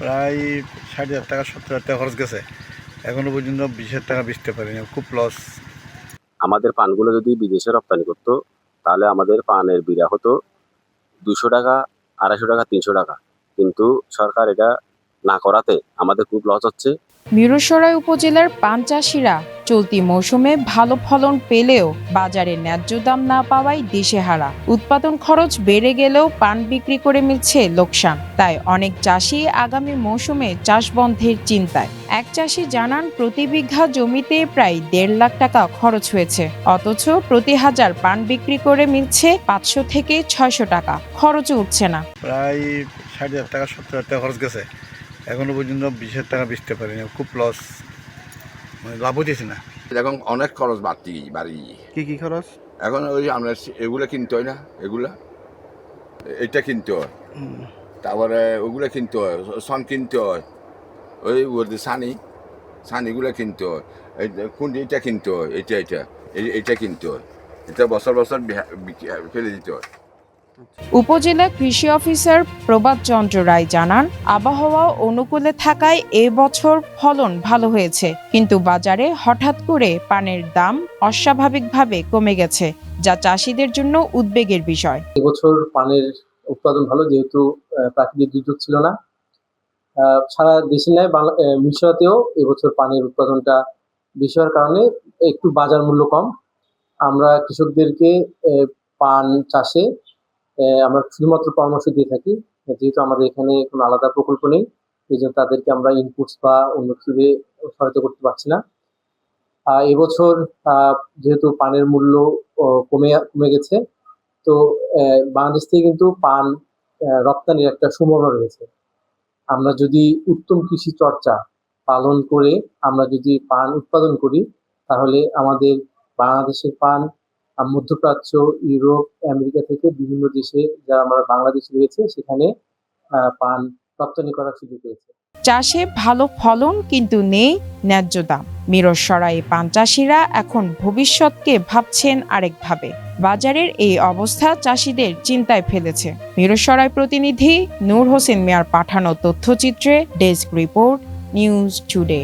প্রায় ষাট হাজার টাকা সত্তর হাজার টাকা খরচ গেছে। এখনও পর্যন্ত বিশ হাজার টাকা বেচতে পারিনি খুব লস আমাদের পানগুলো যদি বিদেশে রপ্তানি করতো তাহলে আমাদের পানের বিড়া হতো দুশো টাকা আড়াইশো টাকা তিনশো টাকা। কিন্তু সরকার এটা না করাতে আমাদের খুব লস হচ্ছে। মিরসরাই উপজেলার পান চাষিরা চলতি মৌসুমে ভালো ফলন পেলেও বাজারে ন্যায্য দাম না পাওয়ায় দিশেহারা উৎপাদন খরচ বেড়ে গেলেও পান বিক্রি করে মিলছে লোকসান। তাই অনেক চাষি আগামী মৌসুমে চাষ বন্ধের চিন্তায়। এক চাষি জানান, প্রতি বিঘা জমিতে প্রায় দেড় লাখ টাকা খরচ হয়েছে। অথচ প্রতি হাজার পান বিক্রি করে মিলছে পাঁচশো থেকে ছয়শো টাকা। খরচ উঠছে না। প্রায় ষাট হাজার টাকা, সত্তর হাজার টাকা খরচ গেছে। এখনও পর্যন্ত বিশ হাজার টাকা বেচতে পারিনি। খুব লস মানে লাভ হইতেছে না। এখন অনেক খরচ বাড়তি বাড়ি। কি কি খরচ? এখন ওই আমরা এগুলো কিনতে হয় না এগুলা। এটা কিনতে হয়। তারপরে ওগুলো কিনতে হয় সন কিনতে হয়। ওই ওদের সানি সানিগুলো কিনতে হয়। কোন এটা কিনতে হয় এটা এটা এটা কিনতে হয়। এটা বছর বছর ফেলে দিতে হয়। উপজেলা কৃষি অফিসার প্রবাদ চন্দ্র রায় জানান, আবহাওয়া অনুকূলে থাকায় এবছর ফলন ভালো হয়েছে, কিন্তু বাজারে হঠাৎ করে পানের দাম অস্বাভাবিকভাবে কমে গেছে, যা চাষিদের জন্য উদ্বেগের বিষয়। এবছর পানের উৎপাদন ভালো, যেহেতু প্রাকৃতিক দুর্যোগ ছিল না। সারা দেশে নয় মিশরাতেও এবছর পানের উৎপাদনটা বেশি হওয়ার কারণে একটু বাজার মূল্য কম। আমরা কৃষকদেরকে পান চাষে আমরা শুধুমাত্র পরামর্শ দিয়ে থাকি, যেহেতু আমাদের এখানে কোনো আলাদা প্রকল্প নেই, এই জন্য তাদেরকে আমরা ইনপুটস বা অন্য কিছুতে সহায়তা করতে পারছি না। এবছর যেহেতু পানের মূল্য কমে কমে গেছে, তো বাংলাদেশ থেকে কিন্তু পান রপ্তানির একটা সম্ভাবনা রয়েছে। আমরা যদি উত্তম কৃষি চর্চা পালন করে আমরা যদি পান উৎপাদন করি, তাহলে আমাদের বাংলাদেশের পান মধ্যপ্রাচ্য, ইউরোপ, আমেরিকা থেকে বিভিন্ন দেশে যারা আমরা বাংলাদেশে রয়েছে, সেখানে পান রপ্তানি করার সুযোগ রয়েছে। চাষে ভালো ফলন কিন্তু নেই ন্যায্য দাম। মিরসরাই পান চাষিরা এখন ভবিষ্যৎকে ভাবছেন আরেকভাবে। বাজারের এই অবস্থা চাষিদের চিন্তায় ফেলেছে। মিরসরাই প্রতিনিধি নূর হোসেন মিয়ার পাঠানো তথ্যচিত্রে ডেস্ক রিপোর্ট, নিউজ টুডে।